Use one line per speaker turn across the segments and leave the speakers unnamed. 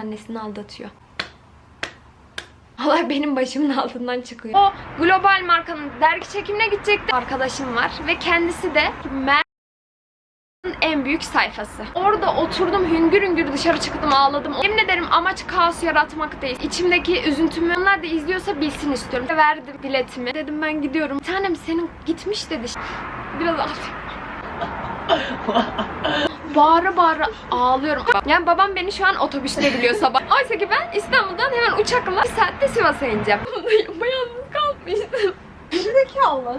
annesini aldatıyor. Olay benim başımın altından çıkıyor. O global markanın dergi çekimine gidecekti. Arkadaşım var ve kendisi de Mer en büyük sayfası. Orada oturdum hüngür hüngür dışarı çıktım ağladım. Yemin ederim amaç kaos yaratmak değil. İçimdeki üzüntümü onlar da izliyorsa bilsin istiyorum. Verdim biletimi. Dedim ben gidiyorum. Bir tanem senin gitmiş dedi. Biraz ağlayayım. bağıra bağıra ağlıyorum. Yani babam beni şu an otobüste biliyor sabah. Oysa ki ben İstanbul'dan hemen uçakla bir saatte Sivas'a ineceğim. Yalnız kalmıştım.
Zekalı.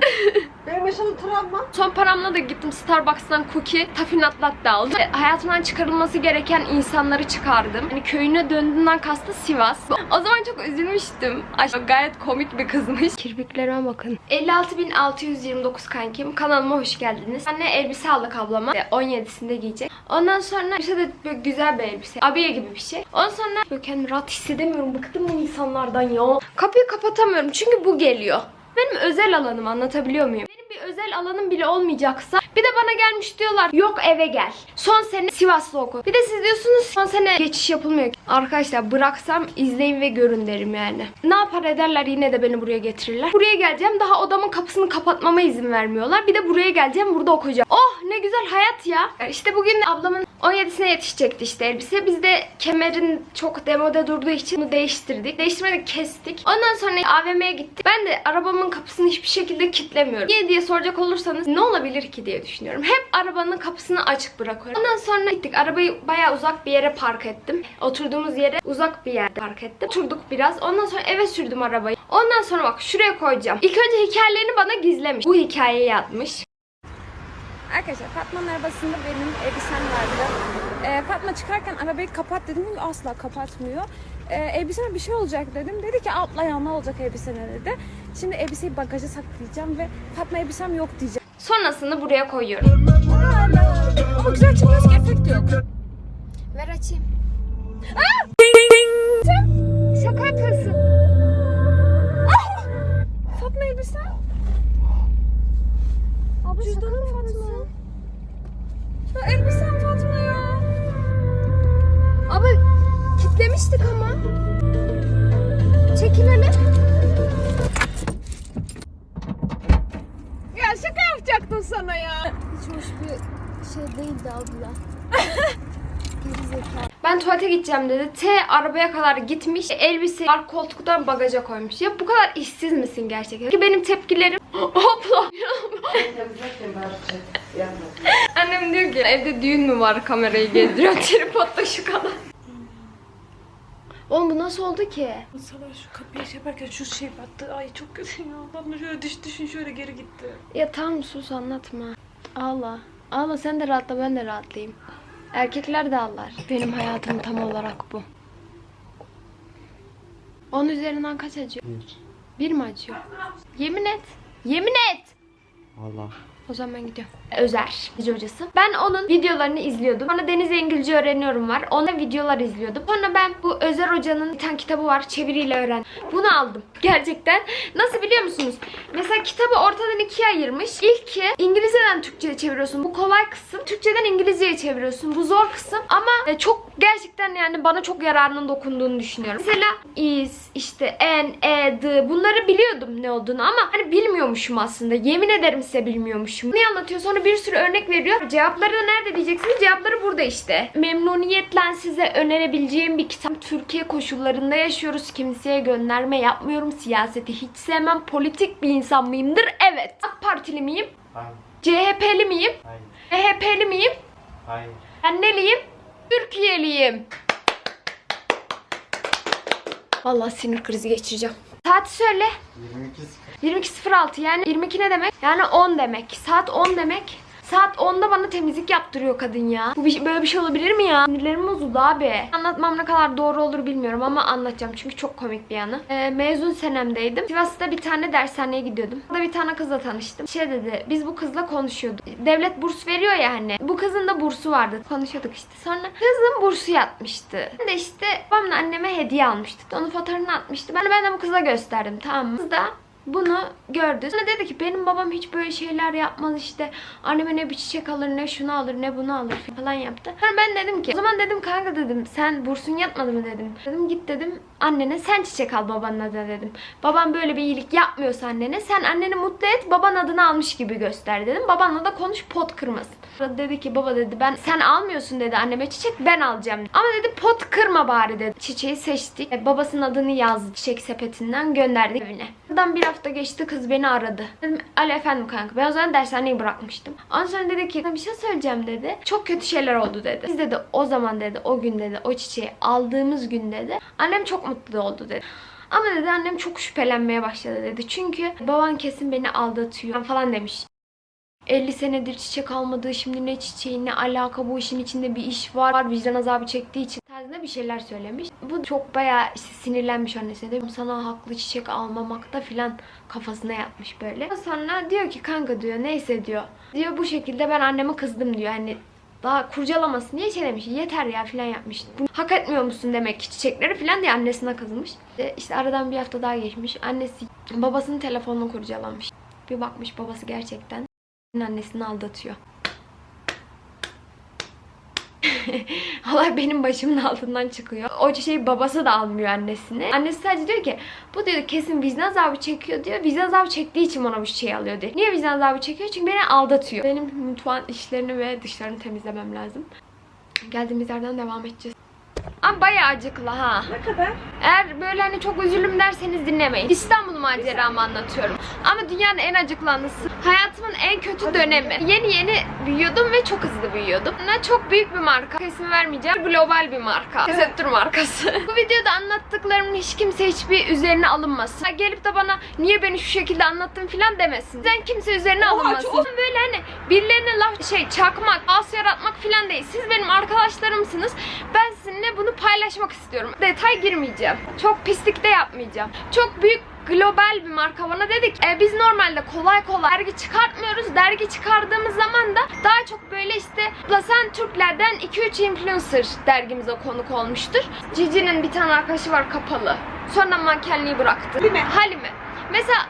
Benim yaşadığım travma.
Son paramla da gittim Starbucks'tan cookie, tafinat latte aldım. Ve hayatımdan çıkarılması gereken insanları çıkardım. Hani köyüne döndüğünden kastı Sivas. O zaman çok üzülmüştüm. Ay gayet komik bir kızmış. Kirpiklerime bakın. 56.629 kankim. Kanalıma hoş geldiniz. Anne elbise aldık ablama. Ve 17'sinde giyecek. Ondan sonra işte de böyle güzel bir elbise. Abiye gibi bir şey. Ondan sonra böyle kendimi rahat hissedemiyorum. Bıktım bu insanlardan ya. Kapıyı kapatamıyorum çünkü bu geliyor. Benim özel alanım anlatabiliyor muyum? Benim bir özel alanım bile olmayacaksa bir de bana gelmiş diyorlar yok eve gel. Son sene Sivas'ta oku. Bir de siz diyorsunuz son sene geçiş yapılmıyor. Arkadaşlar bıraksam izleyin ve görün derim yani. Ne yapar ederler yine de beni buraya getirirler. Buraya geleceğim daha odamın kapısını kapatmama izin vermiyorlar. Bir de buraya geleceğim burada okuyacağım. Oh ne güzel hayat ya. İşte bugün ablamın 17'sine yetişecekti işte elbise. Biz de kemerin çok demode durduğu için bunu değiştirdik. Değiştirmedik kestik. Ondan sonra AVM'ye gittik. Ben de arabamın kapısını hiçbir şekilde kilitlemiyorum. Niye diye soracak olursanız ne olabilir ki diye düşünüyorum. Hep arabanın kapısını açık bırakıyorum. Ondan sonra gittik. Arabayı bayağı uzak bir yere park ettim. Oturduğumuz yere uzak bir yerde park ettim. Oturduk biraz. Ondan sonra eve sürdüm arabayı. Ondan sonra bak şuraya koyacağım. İlk önce hikayelerini bana gizlemiş. Bu hikayeyi atmış.
Arkadaşlar Fatma'nın arabasında benim elbisem vardı. Ee, Fatma çıkarken arabayı kapat dedim asla kapatmıyor. Ee, elbiseme bir şey olacak dedim. Dedi ki atla ya ne olacak elbisene dedi. Şimdi elbiseyi bagaja saklayacağım ve Fatma elbisem yok diyeceğim.
Sonrasını buraya koyuyorum.
Ama güzel çıkmıyor ki efekt yok.
Ver açayım. Şaka yapıyorsun.
Fatma elbisem.
Abla
Cüzdanım Fatma. Ya elbisem Fatma ya.
Abi kitlemiştik ama. Çekil hele.
Ya şaka yapacaktım sana ya.
Hiç hoş bir şey değildi abla. Ben tuvalete gideceğim dedi. T arabaya kadar gitmiş. Elbise arka koltuktan bagaja koymuş. Ya bu kadar işsiz misin gerçekten? Ki benim tepkilerim abla. Annem diyor ki evde düğün mü var kamerayı gezdiriyor tripodla şu kadar. Oğlum bu nasıl oldu ki?
Sabah şu kapıya şey yaparken şu şey battı. Ay çok kötü ya. Bana şöyle düş düşün şöyle geri gitti.
Ya tamam sus anlatma. Ağla. Ağla sen de rahatla ben de rahatlayayım. Erkekler de ağlar. Benim hayatım tam olarak bu. Onun üzerinden kaç acıyor?
Bir.
Bir mi acıyor? Yemin et. Yemin et.
Allah.
O zaman ben gidiyorum. Özer. İngilizce hocası. Ben onun videolarını izliyordum. Sonra Deniz'e İngilizce öğreniyorum var. Ona videolar izliyordum. Sonra ben bu Özer hocanın bir tane kitabı var. Çeviriyle öğren. Bunu aldım. Gerçekten. Nasıl biliyor musunuz? Mesela kitabı ortadan ikiye ayırmış. İlki İngilizceden Türkçe'ye çeviriyorsun. Bu kolay kısım. Türkçeden İngilizce'ye çeviriyorsun. Bu zor kısım. Ama e, çok gerçekten yani bana çok yararının dokunduğunu düşünüyorum. Mesela is, işte en, e, the bunları biliyordum ne olduğunu ama hani bilmiyormuşum aslında. Yemin ederim size bilmiyormuşum. Ne anlatıyor? Sonra bir sürü örnek veriyor. Cevapları da nerede diyeceksiniz? Cevapları burada işte. Memnuniyetle size önerebileceğim bir kitap. Türkiye koşullarında yaşıyoruz. Kimseye gönderme yapmıyorum. Siyaseti hiç sevmem. Politik bir insan mıyımdır? Evet. AK Partili miyim?
Hayır.
CHP'li miyim?
Hayır.
MHP'li miyim?
Hayır.
Ben neliyim? Türkiye'liyim. Vallahi sinir krizi geçireceğim. Saati söyle.
22
22.06 yani 22 ne demek? Yani 10 demek. Saat 10 demek. Saat 10'da bana temizlik yaptırıyor kadın ya. Bu bir, böyle bir şey olabilir mi ya? Sinirlerim bozuldu abi. Anlatmam ne kadar doğru olur bilmiyorum ama anlatacağım çünkü çok komik bir yanı. Ee, mezun senemdeydim. Sivas'ta bir tane dershaneye gidiyordum. Orada bir tane kızla tanıştım. Şey dedi, biz bu kızla konuşuyorduk. Devlet burs veriyor ya hani. Bu kızın da bursu vardı. Konuşuyorduk işte. Sonra kızın bursu yatmıştı. Ben de işte babamla anneme hediye almıştık. Onun fotoğrafını atmıştı. Ben ben de bu kıza gösterdim tamam mı? Kız da bunu gördü. Sonra dedi ki benim babam hiç böyle şeyler yapmaz işte. Anneme ne bir çiçek alır ne şunu alır ne bunu alır falan yaptı. Sonra ben dedim ki o zaman dedim kanka dedim sen bursun yatmadı mı dedim. Dedim git dedim annene sen çiçek al babanın adına dedim. Baban böyle bir iyilik yapmıyorsa annene sen anneni mutlu et baban adını almış gibi göster dedim. Babanla da konuş pot kırmasın. Sonra dedi ki baba dedi ben sen almıyorsun dedi anneme çiçek ben alacağım. Ama dedi pot kırma bari dedi. Çiçeği seçtik. E, babasının adını yazdı çiçek sepetinden gönderdik evine. Buradan bir hafta geçti kız beni aradı. Dedim alo efendim kanka ben o zaman dershaneyi bırakmıştım. Ondan sonra dedi ki bir şey söyleyeceğim dedi. Çok kötü şeyler oldu dedi. Biz dedi o zaman dedi o gün dedi o çiçeği aldığımız gün dedi. Annem çok mutlu oldu dedi. Ama dedi annem çok şüphelenmeye başladı dedi. Çünkü baban kesin beni aldatıyor falan demiş. 50 senedir çiçek almadığı şimdi ne çiçeği ne alaka bu işin içinde bir iş var. vicdan azabı çektiği için tarzında bir şeyler söylemiş. Bu çok bayağı işte sinirlenmiş annesine de sana haklı çiçek almamakta filan kafasına yatmış böyle. Sonra diyor ki kanka diyor neyse diyor. Diyor bu şekilde ben anneme kızdım diyor. Hani daha kurcalamasın diye şey demiş. Yeter ya filan yapmış. Bunu hak etmiyor musun demek ki çiçekleri filan diye annesine kızmış. İşte, işte aradan bir hafta daha geçmiş. Annesi babasının telefonunu kurcalamış. Bir bakmış babası gerçekten annesini aldatıyor. Olay benim başımın altından çıkıyor. O çiçeği babası da almıyor annesine. Annesi sadece diyor ki bu diyor kesin vicdan azabı çekiyor diyor. Vicdan azabı çektiği için bana bu çiçeği alıyor diyor. Niye vicdan azabı çekiyor? Çünkü beni aldatıyor. Benim mutfağın içlerini ve dışlarını temizlemem lazım. Geldiğimiz yerden devam edeceğiz. Ama bayağı acıklı ha.
Ne kadar?
Eğer böyle hani çok üzülüm derseniz dinlemeyin. İstanbul maceramı anlatıyorum. Ama dünyanın en acıklı anısı. Hayatımın en kötü dönemi. Yeni yeni büyüyordum ve çok hızlı büyüyordum. Ne çok büyük bir marka. İsmi vermeyeceğim. Global bir marka. Tesettür markası. Bu videoda anlattıklarımın hiç kimse hiçbir üzerine alınmasın. Ha, Gelip de bana niye beni şu şekilde anlattın filan demesin. Sen kimse üzerine alınmasın. Böyle hani birilerine laf şey çakmak, as yaratmak filan değil. Siz benim arkadaşlarımsınız. Ben sizinle bunu paylaşmak istiyorum. Detay girmeyeceğim. Çok pislik de yapmayacağım. Çok büyük global bir marka bana dedik. E, biz normalde kolay kolay dergi çıkartmıyoruz. Dergi çıkardığımız zaman da daha çok böyle işte Plasan Türklerden 2-3 influencer dergimize konuk olmuştur. Cici'nin bir tane arkadaşı var kapalı. Sonra mankenliği bıraktı.
Halime.
Halime. Mesela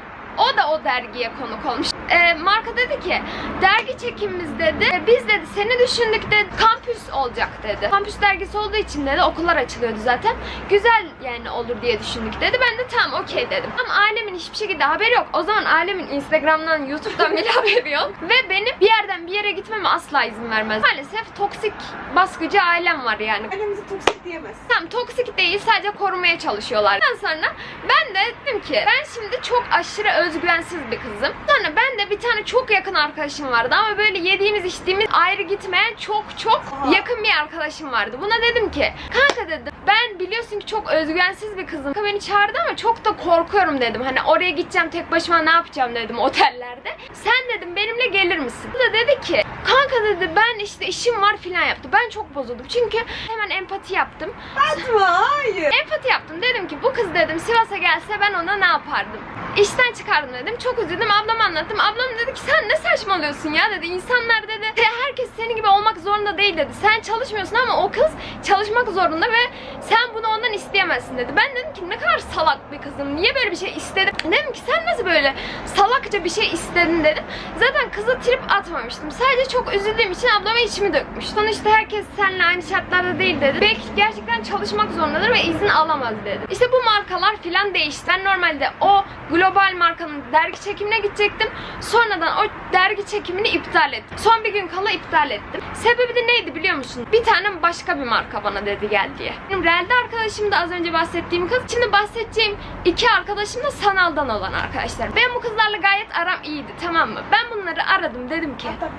da o dergiye konuk olmuş. E, marka dedi ki dergi çekimimiz dedi. "E, Biz dedi seni düşündük dedi. Kampüs olacak dedi. Kampüs dergisi olduğu için dedi okullar açılıyordu zaten. Güzel yani olur diye düşündük dedi. Ben de tamam okey dedim. Ama ailemin hiçbir şekilde haberi yok. O zaman ailemin Instagram'dan, YouTube'dan bile haberi yok. Ve benim bir yerden bir yere gitmeme asla izin vermez. Maalesef toksik baskıcı ailem var yani.
Annemizi toksik diyemez.
Tamam toksik değil sadece korumaya çalışıyorlar. Ondan sonra ben de dedim ki ben şimdi çok aşırı özgüvensiz bir kızım. Sonra ben de bir tane çok yakın arkadaşım vardı ama böyle yediğimiz içtiğimiz ayrı gitmeyen çok çok yakın bir arkadaşım vardı. Buna dedim ki kanka dedim ben biliyorsun ki çok özgüvensiz bir kızım. Kanka beni çağırdı ama çok da korkuyorum dedim. Hani oraya gideceğim tek başıma ne yapacağım dedim otellerde. Sen dedim benimle gelir misin? Bu da dedi ki kanka dedi ben işte işim var filan yaptı. Ben çok bozuldum çünkü hemen empati yaptım.
Atma hayır.
Empati yaptım. Dedim ki bu kız dedim Sivas'a gelse ben ona ne yapardım? İşten çıkardım dedim. Çok üzüldüm. Ablama anlattım. Ablam dedi ki sen ne saçmalıyorsun ya dedi. İnsanlar dedi herkes senin gibi olmak zorunda değil dedi. Sen çalışmıyorsun ama o kız çalışmak zorunda ve sen bunu ondan isteyemezsin dedi. Ben dedim ki ne kadar salak bir kızım. Niye böyle bir şey istedim? Dedim ki sen nasıl böyle salakça bir şey istedin dedim. Zaten kıza trip atmamıştım. Sadece çok üzüldüğüm için ablama içimi dökmüş. Sonuçta herkes seninle aynı şartlarda değil dedi. Belki gerçekten çalışmak zorundadır ve izin alamaz dedi. İşte bu markalar filan değişti. Ben normalde o global markanın dergi çekimine gidecektim. Sonradan o dergi çekimini iptal ettim. Son bir gün kala iptal ettim. Sebebi de neydi biliyor musun? Bir tane başka bir marka bana dedi gel diye. Benim realde arkadaşım da az önce bahsettiğim kız. Şimdi bahsedeceğim iki arkadaşım da sanaldan olan arkadaşlarım. Ben bu kızlarla gayet aram iyiydi tamam mı? Ben bunları aradım dedim ki
Hatta.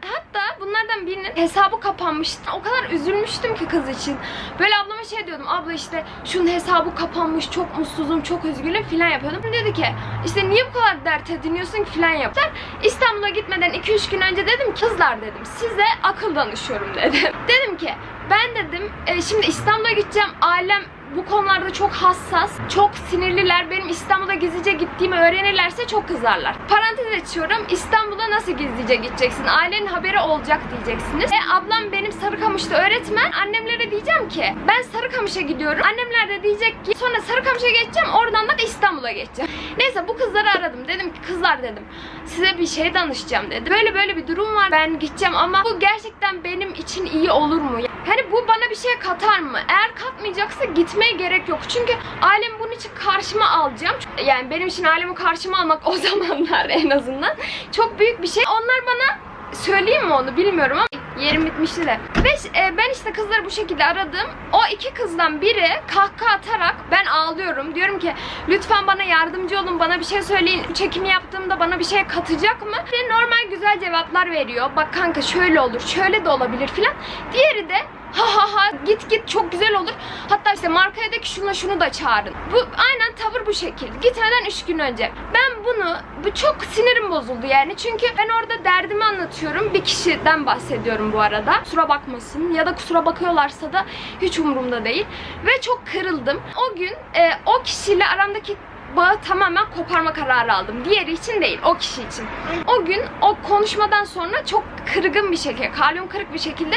Hatta bunlardan birinin hesabı kapanmıştı. O kadar üzülmüştüm ki kız için. Böyle ablama şey diyordum. Abla işte şunun hesabı kapanmış. Çok mutsuzum, çok üzgünüm filan yapıyordum. Dedi ki işte niye bu kadar dert ediniyorsun filan yaptılar. İstanbul'a gitmeden 2-3 gün önce dedim kızlar dedim size akıl danışıyorum dedim. dedim ki ben dedim e, şimdi İstanbul'a gideceğim. Ailem bu konularda çok hassas, çok sinirliler. Benim İstanbul'a gizlice gittiğimi öğrenirlerse çok kızarlar. Parantez açıyorum. İstanbul'a nasıl gizlice gideceksin? Ailenin haberi olacak diyeceksiniz. E ablam benim Sarıkamış'ta öğretmen. Annemlere diyeceğim ki ben Sarıkamış'a gidiyorum. Annemler de diyecek ki sonra Sarıkamış'a geçeceğim. Oradan da İstanbul'a geçeceğim. Neyse bu kızları aradım. Dedim ki kızlar dedim size bir şey danışacağım dedi. Böyle böyle bir durum var. Ben gideceğim ama bu gerçekten benim için iyi olur mu? Hani bu bana bir şey katar mı? Eğer katmayacaksa gitmeye gerek yok. Çünkü ailemi bunun için karşıma alacağım. Yani benim için ailemi karşıma almak o zamanlar en azından çok büyük bir şey. Onlar bana söyleyeyim mi onu bilmiyorum ama yerim bitmişti de. Ve e, ben işte kızları bu şekilde aradım. O iki kızdan biri kahkaha atarak ben ağlıyorum. Diyorum ki lütfen bana yardımcı olun bana bir şey söyleyin. Çekimi yaptığımda bana bir şey katacak mı? Ve normal güzel cevaplar veriyor. Bak kanka şöyle olur şöyle de olabilir filan. Diğeri de ha ha ha git git çok güzel olur. Hatta işte markaya de ki şuna şunu da çağırın. Bu aynen tavır bu şekil. Gitmeden 3 gün önce. Ben bunu bu çok sinirim bozuldu yani. Çünkü ben orada derdimi anlatıyorum. Bir kişiden bahsediyorum bu arada. Kusura bakmasın ya da kusura bakıyorlarsa da hiç umurumda değil. Ve çok kırıldım. O gün e, o kişiyle aramdaki bağı tamamen koparma kararı aldım. Diğeri için değil, o kişi için. O gün o konuşmadan sonra çok kırgın bir şekilde, kalbim kırık bir şekilde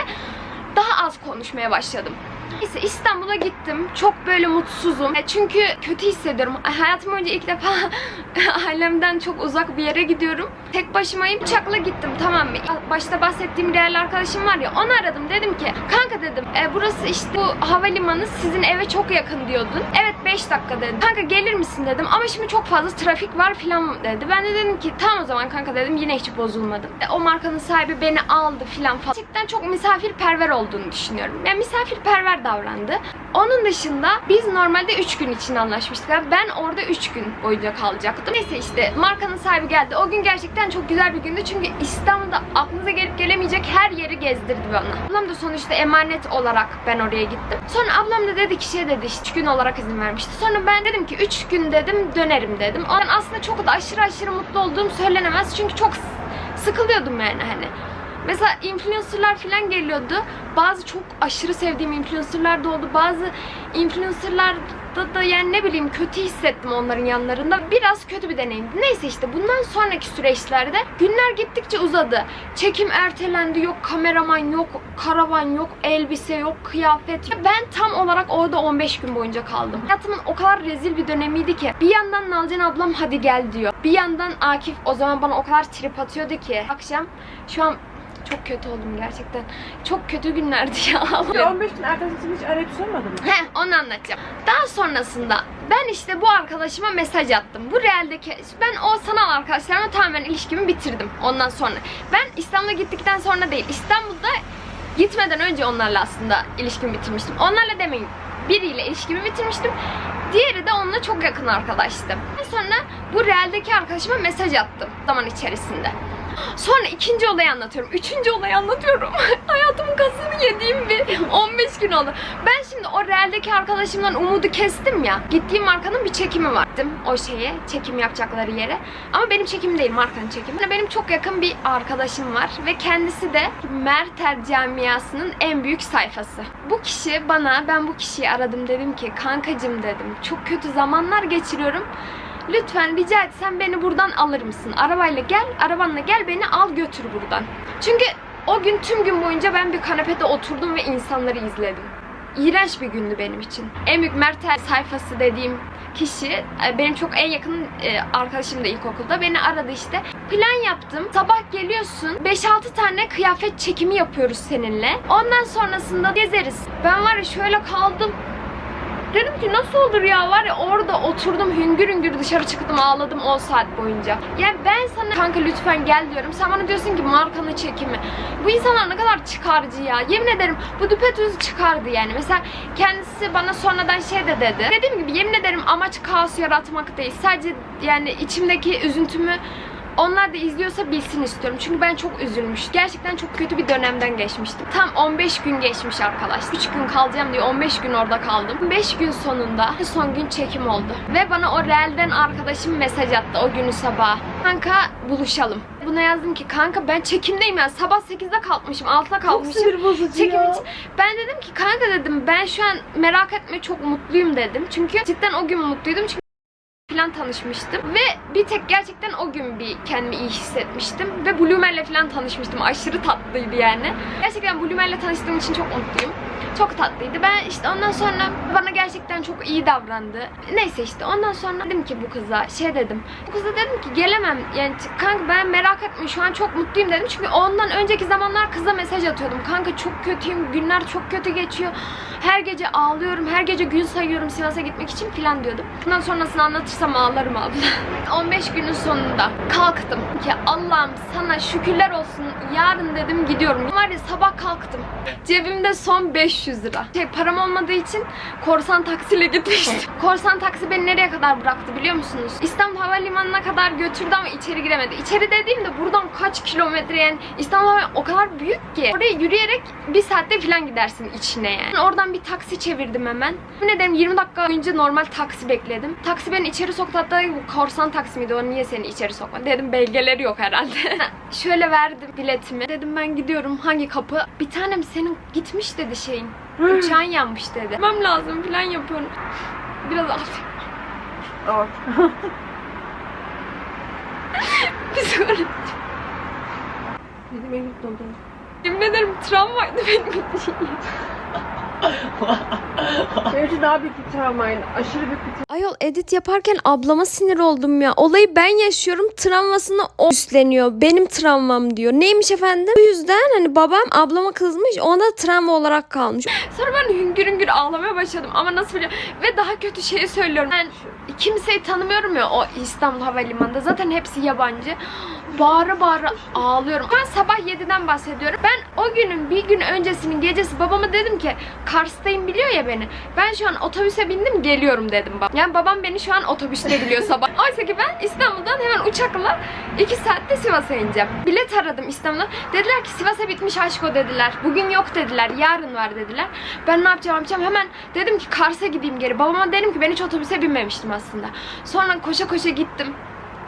daha az konuşmaya başladım. Neyse İstanbul'a gittim. Çok böyle mutsuzum. Çünkü kötü hissediyorum. Hayatım boyunca ilk defa ailemden çok uzak bir yere gidiyorum. Tek başımayım. Uçakla gittim tamam mı? Başta bahsettiğim değerli arkadaşım var ya onu aradım. Dedim ki kanka dedim e, burası işte bu havalimanı sizin eve çok yakın diyordun. Evet 5 dakika dedim. Kanka gelir misin dedim ama şimdi çok fazla trafik var filan dedi. Ben de dedim ki tamam o zaman kanka dedim yine hiç bozulmadım. E, o markanın sahibi beni aldı filan falan. Gerçekten çok misafirperver olduğunu düşünüyorum. Yani misafirperver davrandı. Onun dışında biz normalde 3 gün için anlaşmıştık. Yani ben orada 3 gün boyunca kalacaktım. Neyse işte markanın sahibi geldi. O gün gerçekten çok güzel bir gündü. Çünkü İstanbul'da aklınıza gelip gelemeyecek her yeri gezdirdi bana. Ablam da sonuçta emanet olarak ben oraya gittim. Sonra ablam da dedi ki şey dedi 3 gün olarak izin vermişti. Sonra ben dedim ki 3 gün dedim dönerim dedim. Ben aslında çok da aşırı aşırı mutlu olduğum söylenemez. Çünkü çok sıkılıyordum yani hani. Mesela influencerlar falan geliyordu. Bazı çok aşırı sevdiğim influencerlar da oldu. Bazı influencerlarda da yani ne bileyim kötü hissettim onların yanlarında. Biraz kötü bir deneyimdi. Neyse işte bundan sonraki süreçlerde günler gittikçe uzadı. Çekim ertelendi. Yok kameraman yok, karavan yok, elbise yok, kıyafet. Ben tam olarak orada 15 gün boyunca kaldım. Hayatımın o kadar rezil bir dönemiydi ki. Bir yandan Nalcan ablam hadi gel diyor. Bir yandan Akif o zaman bana o kadar trip atıyordu ki. Akşam şu an çok kötü oldum gerçekten. Çok kötü günlerdi ya.
Ya 15 gün arkadaşın hiç arayıp sormadın mı?
He onu anlatacağım. Daha sonrasında ben işte bu arkadaşıma mesaj attım. Bu realdeki ben o sanal arkadaşlarımla tamamen ilişkimi bitirdim ondan sonra. Ben İstanbul'a gittikten sonra değil İstanbul'da gitmeden önce onlarla aslında ilişkimi bitirmiştim. Onlarla demeyin. Biriyle ilişkimi bitirmiştim. Diğeri de onunla çok yakın arkadaştım. Sonra bu realdeki arkadaşıma mesaj attım zaman içerisinde. Sonra ikinci olayı anlatıyorum. Üçüncü olayı anlatıyorum. Hayatımın kasını yediğim bir 15 gün oldu. Ben şimdi o realdeki arkadaşımdan umudu kestim ya. Gittiğim markanın bir çekimi var. O şeye, çekim yapacakları yere. Ama benim çekimim değil, markanın çekimi. Benim çok yakın bir arkadaşım var. Ve kendisi de Merter camiasının en büyük sayfası. Bu kişi bana, ben bu kişiyi aradım dedim ki kankacım dedim. Çok kötü zamanlar geçiriyorum. Lütfen rica etsem beni buradan alır mısın? Arabayla gel, arabanla gel beni al götür buradan. Çünkü o gün tüm gün boyunca ben bir kanepede oturdum ve insanları izledim. İğrenç bir gündü benim için. Büyük Mertel sayfası dediğim kişi e, benim çok en yakın e, arkadaşım da ilkokulda beni aradı işte. Plan yaptım. Sabah geliyorsun. 5-6 tane kıyafet çekimi yapıyoruz seninle. Ondan sonrasında gezeriz. Ben var ya şöyle kaldım. Dedim ki nasıl olur ya var ya orada oturdum hüngür hüngür dışarı çıktım ağladım 10 saat boyunca. Yani ben sana kanka lütfen gel diyorum. Sen bana diyorsun ki markanın çekimi. Bu insanlar ne kadar çıkarcı ya. Yemin ederim bu düpedüz çıkardı yani. Mesela kendisi bana sonradan şey de dedi. Dediğim gibi yemin ederim amaç kaos yaratmak değil. Sadece yani içimdeki üzüntümü onlar da izliyorsa bilsin istiyorum. Çünkü ben çok üzülmüş. Gerçekten çok kötü bir dönemden geçmiştim. Tam 15 gün geçmiş arkadaş. 3 gün kalacağım diye 15 gün orada kaldım. 5 gün sonunda son gün çekim oldu. Ve bana o realden arkadaşım mesaj attı o günü sabah. Kanka buluşalım. Buna yazdım ki kanka ben çekimdeyim ya. Sabah 8'de kalkmışım. 6'da
Çok
kalkmışım.
sinir bozucu
Çekim
ya.
için. Ben dedim ki kanka dedim ben şu an merak etme çok mutluyum dedim. Çünkü cidden o gün mutluydum. Çünkü falan tanışmıştım ve bir tek gerçekten o gün bir kendimi iyi hissetmiştim ve Blumer'le falan tanışmıştım. Aşırı tatlıydı yani. Gerçekten Blumer'le tanıştığım için çok mutluyum. Çok tatlıydı. Ben işte ondan sonra bana gerçekten çok iyi davrandı. Neyse işte ondan sonra dedim ki bu kıza şey dedim. Bu kıza dedim ki gelemem. Yani kanka ben merak etme şu an çok mutluyum dedim. Çünkü ondan önceki zamanlar kıza mesaj atıyordum. Kanka çok kötüyüm. Günler çok kötü geçiyor. Her gece ağlıyorum. Her gece gün sayıyorum Sivas'a gitmek için falan diyordum. Bundan sonrasını anlatırsam ağlarım abla. 15 günün sonunda kalktım ki Allah'ım sana şükürler olsun. Yarın dedim gidiyorum. Var ya sabah kalktım. Cebimde son 500 lira. Şey param olmadığı için korsan taksiyle gitmiştim. korsan taksi beni nereye kadar bıraktı biliyor musunuz? İstanbul Havalimanı'na kadar götürdü ama içeri giremedi. İçeri dediğimde buradan kaç kilometre yani İstanbul Havalimanı o kadar büyük ki. Oraya yürüyerek bir saatte falan gidersin içine yani. Oradan bir taksi çevirdim hemen. Ne ederim 20 dakika boyunca normal taksi bekledim. Taksi beni içeri soktu hatta bu korsan taksi miydi o niye seni içeri sokma dedim belgeleri yok herhalde. Şöyle verdim biletimi. Dedim ben gidiyorum hangi kapı? Bir tanem senin gitmiş dedi şeyin. Uçağın yanmış dedi. Gitmem lazım falan yapıyorum. Biraz af.
Evet.
Psikolojim.
Benim elim doldu.
Yemin ederim travmaydı benim için.
Benim için daha büyük bir travmaydı. Aşırı büyük bir
Ayol edit yaparken ablama sinir oldum ya. Olayı ben yaşıyorum. Travmasını o üstleniyor. Benim travmam diyor. Neymiş efendim? Bu yüzden hani babam ablama kızmış. Ona da travma olarak kalmış. Sonra ben hüngür hüngür ağlamaya başladım. Ama nasıl biliyor? Ve daha kötü şeyi söylüyorum. Ben kimseyi tanımıyorum ya o İstanbul Havalimanı'nda. Zaten hepsi yabancı. Bağıra bağıra ağlıyorum. Ben sabah 7'den bahsediyorum. Ben o günün bir gün öncesinin gecesi babama dedim ki Kars'tayım biliyor ya beni. Ben şu an otobüse bindim geliyorum dedim baba. Yani babam beni şu an otobüste biliyor sabah. Oysa ki ben İstanbul'dan hemen uçakla 2 saatte Sivas'a ineceğim. Bilet aradım İstanbul'a. Dediler ki Sivas'a bitmiş aşko dediler. Bugün yok dediler. Yarın var dediler. Ben ne yapacağım yapacağım. Hemen dedim ki Kars'a gideyim geri. Babama dedim ki ben hiç otobüse binmemiştim aslında. Sonra koşa koşa gittim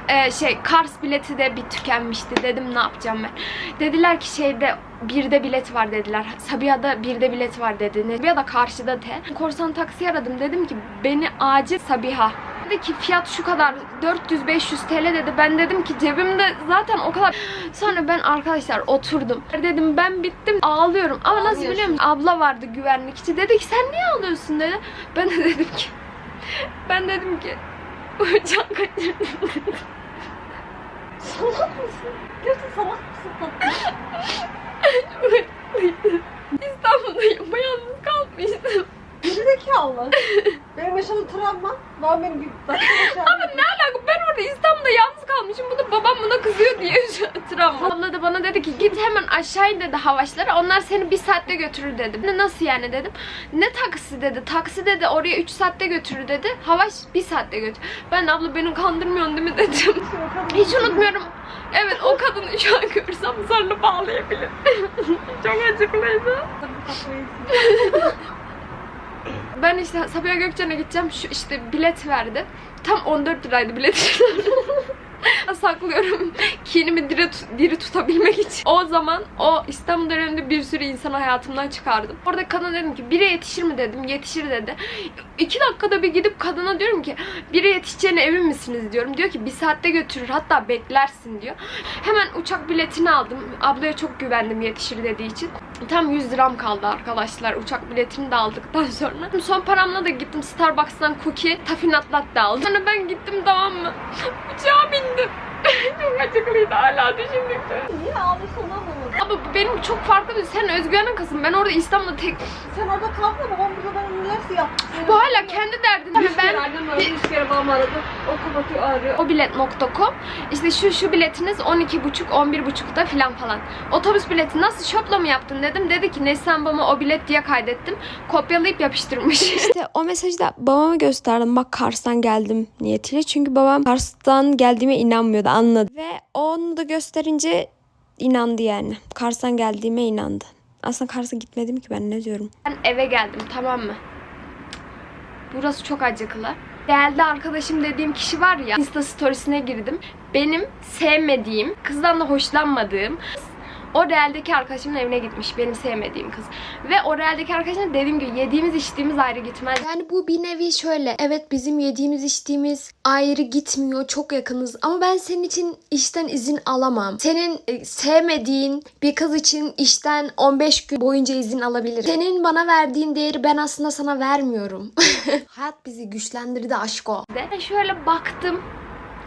Ee, şey Kars bileti de bir tükenmişti dedim ne yapacağım ben. Dediler ki şeyde birde bilet var dediler. Sabiha'da birde bilet var dedi. Sabiha'da karşıda te. Korsan taksi aradım dedim ki beni acil Sabiha. Dedi ki fiyat şu kadar 400-500 TL dedi. Ben dedim ki cebimde zaten o kadar. Sonra ben arkadaşlar oturdum. Dedim ben bittim ağlıyorum. Ama nasıl biliyor musun? Abla vardı güvenlikçi. Dedi ki sen niye ağlıyorsun dedi. Ben de dedim ki ben dedim ki uçak kaçırdım.
Gerçekten salak mısın?
İstanbul'da yapayalnız kalmıştım.
Gerizekalı. benim yaşadığım travma. Babam benim bir dakika
Ama ne alaka ben orada İstanbul'da yalnız kalmışım. Bu da babam buna kızıyor diye travma. Abla da bana dedi ki git hemen aşağı in dedi havaşlara. Onlar seni bir saatte götürür dedi. Ne nasıl yani dedim. Ne taksi dedi. Taksi dedi oraya 3 saatte götürür dedi. Havaş bir saatte götür. Ben de abla beni kandırmıyorsun değil mi dedim. Hiç unutmuyorum. Evet o kadını şu an görsem sarılıp ağlayabilirim. Çok acıklıydı. Ben işte Sabiha Gökçen'e gideceğim. Şu işte bilet verdi. Tam 14 liraydı bilet. Saklıyorum. Kinimi diri, diri tutabilmek için. O zaman o İstanbul döneminde bir sürü insan hayatımdan çıkardım. Orada kadına dedim ki bire yetişir mi dedim. Yetişir dedi. İki dakikada bir gidip kadına diyorum ki bire yetişeceğine emin misiniz diyorum. Diyor ki bir saatte götürür hatta beklersin diyor. Hemen uçak biletini aldım. Ablaya çok güvendim yetişir dediği için. Tam 100 liram kaldı arkadaşlar uçak biletini de aldıktan sonra. Son paramla da gittim Starbucks'tan cookie, tafinat latte aldım. Sonra ben gittim tamam mı? Uçağa bindim. end. Çok acıklıydı hala düşündükçe.
Niye ağlıyorsun lan bunu?
Bu benim çok farklı bir sen özgüven kızım. Ben orada İstanbul'da tek...
Sen orada kalma babam burada bana neler yaptı.
Bu hala kendi derdinde.
Üç kere
Ben
annem aradı, üç kere babam aradı. O kapatıyor, arıyor.
obilet.com işte şu şu biletiniz 12.5 11.5'da filan falan. Otobüs bileti nasıl shopla mı yaptın dedim. Dedi ki Neslihan babama o bilet diye kaydettim. Kopyalayıp yapıştırmış. İşte o mesajı da babama gösterdim. Bak Kars'tan geldim niyetiyle. Çünkü babam Kars'tan geldiğime inanmıyordu anladı. Ve onu da gösterince inandı yani. Kars'tan geldiğime inandı. Aslında Kars'a gitmedim ki ben ne diyorum. Ben eve geldim tamam mı? Burası çok acıklı. Değerli arkadaşım dediğim kişi var ya Insta storiesine girdim. Benim sevmediğim, kızdan da hoşlanmadığım O realdeki arkadaşımın evine gitmiş. Benim sevmediğim kız. Ve o realdeki arkadaşım dediğim gibi yediğimiz içtiğimiz ayrı gitmez.
Yani bu bir nevi şöyle. Evet bizim yediğimiz içtiğimiz ayrı gitmiyor. Çok yakınız. Ama ben senin için işten izin alamam. Senin e, sevmediğin bir kız için işten 15 gün boyunca izin alabilirim. Senin bana verdiğin değeri ben aslında sana vermiyorum. Hayat bizi güçlendirdi aşko.
de. Şöyle baktım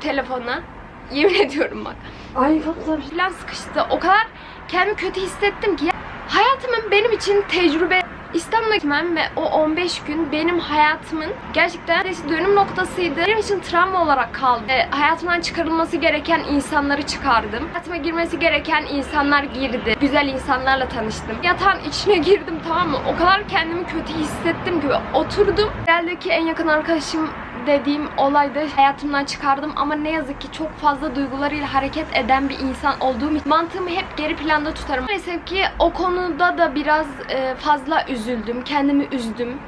telefona. Yemin ediyorum bak.
Ay Fatma
Falan sıkıştı. O kadar kendimi kötü hissettim ki. Hayatımın benim için tecrübe İstanbul'a gitmem ve o 15 gün benim hayatımın gerçekten dönüm noktasıydı. Benim için travma olarak kaldı. E, hayatımdan çıkarılması gereken insanları çıkardım. Hayatıma girmesi gereken insanlar girdi. Güzel insanlarla tanıştım. Yatağın içine girdim tamam mı? O kadar kendimi kötü hissettim ki oturdum. Realdeki en yakın arkadaşım dediğim olayda hayatımdan çıkardım ama ne yazık ki çok fazla duygularıyla hareket eden bir insan olduğum için mantığımı hep geri planda tutarım. Maalesef ki o konuda da biraz e, fazla üzüldüm, kendimi üzdüm.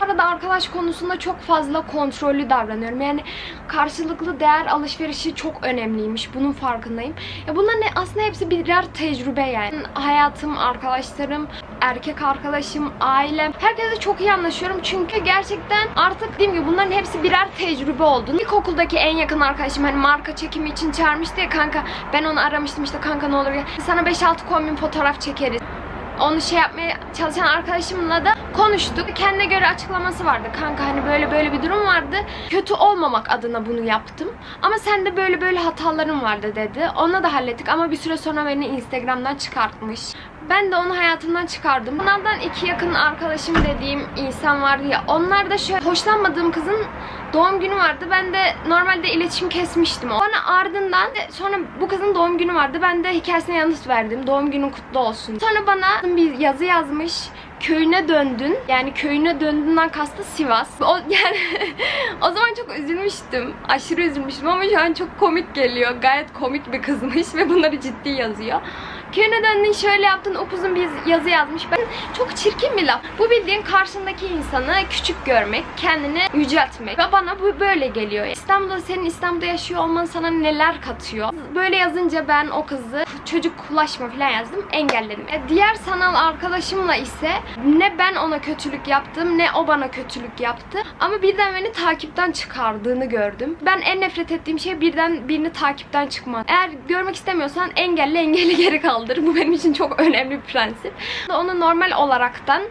Arada arkadaş konusunda çok fazla kontrollü davranıyorum. Yani karşılıklı değer alışverişi çok önemliymiş. Bunun farkındayım. Ya bunların aslında hepsi birer tecrübe yani. Hayatım, arkadaşlarım, erkek arkadaşım, ailem. Herkese çok iyi anlaşıyorum. Çünkü gerçekten artık dediğim gibi bunların hepsi birer tecrübe oldu. İlkokuldaki en yakın arkadaşım hani marka çekimi için çağırmıştı ya kanka. Ben onu aramıştım işte kanka ne olur ya. Sana 5-6 kombin fotoğraf çekeriz onu şey yapmaya çalışan arkadaşımla da konuştuk. Kendine göre açıklaması vardı. Kanka hani böyle böyle bir durum vardı. Kötü olmamak adına bunu yaptım. Ama sende böyle böyle hataların vardı dedi. Ona da hallettik ama bir süre sonra beni Instagram'dan çıkartmış. Ben de onu hayatımdan çıkardım. Bunlardan iki yakın arkadaşım dediğim insan vardı ya. Onlar da şöyle hoşlanmadığım kızın doğum günü vardı. Ben de normalde iletişim kesmiştim. Sonra ardından sonra bu kızın doğum günü vardı. Ben de hikayesine yanıt verdim. Doğum günün kutlu olsun. Sonra bana bir yazı yazmış. Köyüne döndün. Yani köyüne döndüğünden kastı Sivas. O yani o zaman çok üzülmüştüm. Aşırı üzülmüştüm ama şu an çok komik geliyor. Gayet komik bir kızmış ve bunları ciddi yazıyor. Köyüne döndün şöyle yaptın upuzun bir yazı yazmış. Ben çok çirkin bir laf. Bu bildiğin karşındaki insanı küçük görmek, kendini yüceltmek. Ve bana bu böyle geliyor. İstanbul'da senin İstanbul'da yaşıyor olman sana neler katıyor. Böyle yazınca ben o kızı çocuk ulaşma falan yazdım engelledim. E, diğer sanal arkadaşımla ise ne ben ona kötülük yaptım ne o bana kötülük yaptı. Ama birden beni takipten çıkardığını gördüm. Ben en nefret ettiğim şey birden birini takipten çıkmak. Eğer görmek istemiyorsan engelle engeli geri kaldır. Bu benim için çok önemli bir prensip. Onu normal olaraktan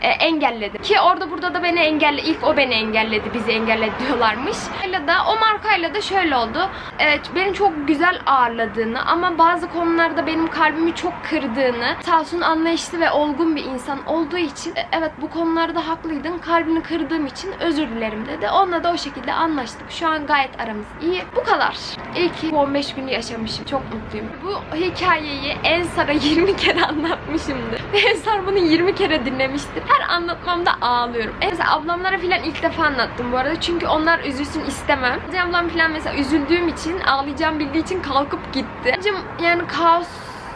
e, engelledi. Ki orada burada da beni engelle ilk o beni engelledi, bizi engelledi diyorlarmış. Öyle da o markayla da şöyle oldu. Evet, beni çok güzel ağırladığını ama bazı konularda benim kalbimi çok kırdığını, sağ olsun anlayışlı ve olgun bir insan olduğu için e, evet bu konularda haklıydın. Kalbini kırdığım için özür dilerim dedi. Onunla da o şekilde anlaştık. Şu an gayet aramız iyi. Bu kadar. İlk 15 günü yaşamışım. Çok mutluyum. Bu hikayeyi Ensar'a 20 kere anlatmışımdır. Ve Ensar bunu 20 kere dinlemiştir. Her anlatmamda ağlıyorum. En mesela ablamlara falan ilk defa anlattım bu arada. Çünkü onlar üzülsün istemem. Hacı ablam falan mesela üzüldüğüm için, ağlayacağım bildiği için kalkıp gitti. Hacım yani kaos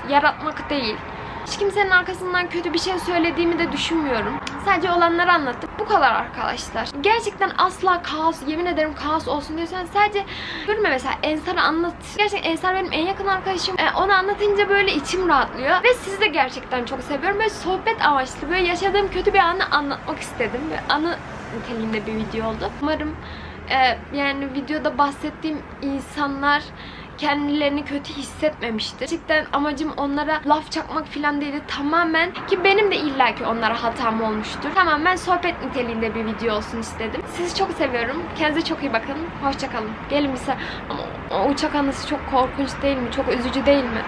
yaratmak değil. Hiç kimsenin arkasından kötü bir şey söylediğimi de düşünmüyorum. Sadece olanları anlattım. Bu kadar arkadaşlar. Gerçekten asla kaos, yemin ederim kaos olsun diyorsan sadece görme mesela Ensar'ı anlat. Gerçekten Ensar benim en yakın arkadaşım. E, onu anlatınca böyle içim rahatlıyor. Ve sizi de gerçekten çok seviyorum. Böyle sohbet amaçlı böyle yaşadığım kötü bir anı anlatmak istedim. Ve anı niteliğinde bir video oldu. Umarım e, yani videoda bahsettiğim insanlar kendilerini kötü hissetmemiştir. Gerçekten amacım onlara laf çakmak falan değildi. Tamamen ki benim de illaki onlara hatam olmuştur. Tamamen sohbet niteliğinde bir video olsun istedim. Sizi çok seviyorum. Kendinize çok iyi bakın. Hoşçakalın. Gelin bir se- Ama o uçak anısı çok korkunç değil mi? Çok üzücü değil mi?